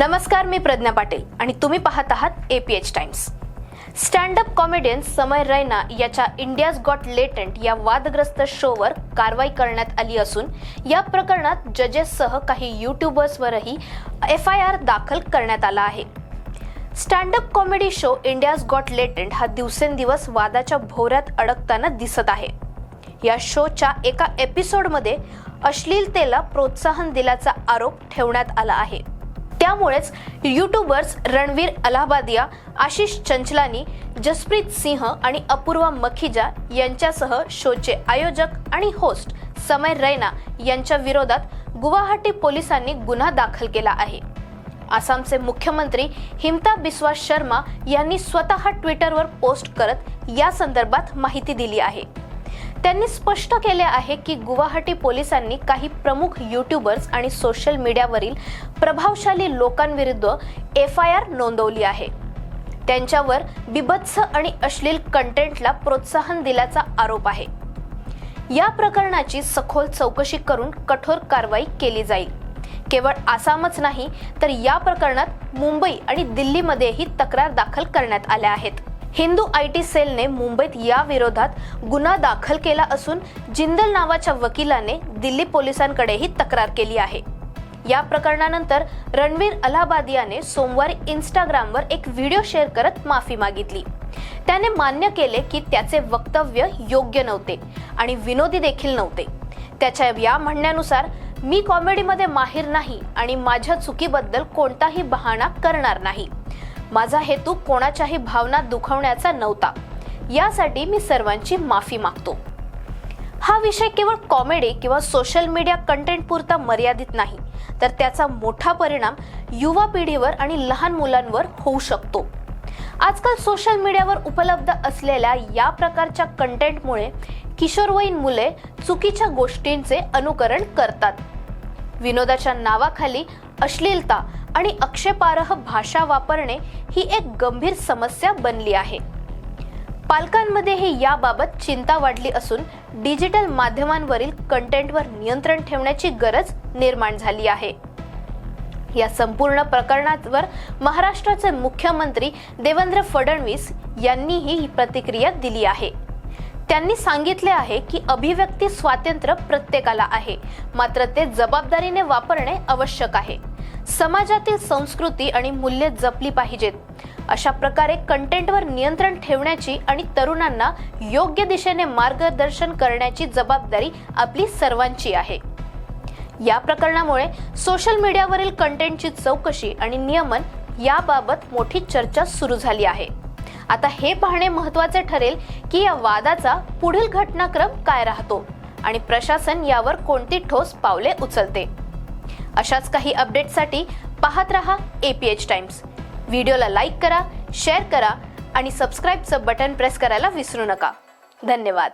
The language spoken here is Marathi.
नमस्कार मी प्रज्ञा पाटील आणि तुम्ही पाहत आहात एपीएच टाइम्स स्टँडअप कॉमेडियन समय रैना याच्या इंडियाज गॉट लेटंट या वादग्रस्त शोवर कारवाई करण्यात आली असून या प्रकरणात जजेससह काही यूट्यूबर्सवरही एफ आय आर दाखल करण्यात आला आहे. Standup comedy show India's got latent हा दिवसेंदिवस वादाच्या भोवऱ्यात अडकताना दिसत आहे. या शोच्या एका एपिसोडमध्ये अश्लीलतेला प्रोत्साहन दिल्याचा आरोप ठेवण्यात आला आहे. त्यामुळेच युट्यूबर्स रणवीर अलाहाबादिया आशिष चंचलानी जसप्रीत सिंह आणि अपूर्वा मखिजा यांच्यासह शोचे आयोजक आणि होस्ट समय रैना यांच्या विरोधात गुवाहाटी पोलिसांनी गुन्हा दाखल केला आहे. आसामचे मुख्यमंत्री हिमता बिस्वा शर्मा यांनी स्वतः ट्विटरवर पोस्ट करत या संदर्भात माहिती दिली आहे. त्यांनी स्पष्ट केले आहे की गुवाहाटी पोलिसांनी काही प्रमुख युट्यूबर्स आणि सोशल मीडियावरील प्रभावशाली लोकांविरुद्ध एफ आय आर नोंदवली आहे. त्यांच्यावर बिभत्स आणि अश्लील कंटेंटला प्रोत्साहन दिल्याचा आरोप आहे. या प्रकरणाची सखोल चौकशी करून कठोर कारवाई केली जाईल. केवळ आसामच नाही तर या प्रकरणात मुंबई आणि दिल्लीमध्येही तक्रार दाखल करण्यात आल्या आहेत. हिंदू आय टी सेलने मुंबईत या विरोधात गुन्हा दाखल केला असून जिंदल नावाच्या वकिलाने दिल्ली पोलिसांकडेही तक्रार केली आहे. या प्रकरणानंतर रणवीर अलाहाबादियाने सोमवारी इंस्टाग्रामवर एक व्हिडिओ शेअर करत माफी मागितली. त्याने मान्य केले की त्याचे वक्तव्य योग्य नव्हते आणि विनोदी देखील नव्हते. त्याच्या या म्हणण्यानुसार मी कॉमेडीमध्ये माहीर नाही आणि माझ्या चुकीबद्दल कोणताही बहाणा करणार नाही. माझा हेतू कोणाच्याही भावना दुखवण्याचा नव्हता. यासाठी मी सर्वांची माफी मागतो. हा विषय केवळ कॉमेडी किंवा सोशल मीडिया कंटेंट पुरता मर्यादित नाही तर त्याचा मोठा परिणाम युवा पिढीवर आणि लहान मुलांवर होऊ शकतो. आजकाल सोशल मीडियावर उपलब्ध असलेल्या या प्रकारच्या कंटेंटमुळे किशोरवयीन मुले चुकीच्या गोष्टींचे अनुकरण करतात. विनोदाच्या नावाखाली अश्लीलता आणि आक्षेपार्ह भाषा वापरणे ही एक गंभीर समस्या बनली आहे. पालकांमध्येही याबाबत चिंता वाढली असून डिजिटल माध्यमांवरील कंटेंटवर नियंत्रण ठेवण्याची गरज निर्माण झाली आहे. या संपूर्ण प्रकरणावर महाराष्ट्राचे मुख्यमंत्री देवेंद्र फडणवीस यांनीही ही प्रतिक्रिया दिली आहे. त्यांनी सांगितले आहे की अभिव्यक्ती स्वातंत्र्य प्रत्येकाला आहे मात्र ते जबाबदारीने वापरणे आवश्यक आहे. समाजातील संस्कृती आणि मूल्ये जपली पाहिजेत. अशा प्रकारे कंटेंटवर नियंत्रण ठेवण्याची आणि तरुणांना योग्य दिशेने मार्गदर्शन करण्याची जबाबदारी आपली सर्वांची आहे. या प्रकरणामुळे सोशल मीडियावरील कंटेंटची चौकशी आणि नियमन याबाबत मोठी चर्चा सुरू झाली आहे. आता हे पाहणे महत्त्वाचे ठरेल की या वादाचा पुढील घटनाक्रम काय राहतो आणि प्रशासन यावर कोणती ठोस पावले उचलते. अशाच काही अपडेटसाठी पाहत रहा एपीएच टाइम्स व्हिडिओला लाईक करा शेअर करा आणि सबस्क्राईबचं बटन प्रेस करायला विसरू नका. धन्यवाद.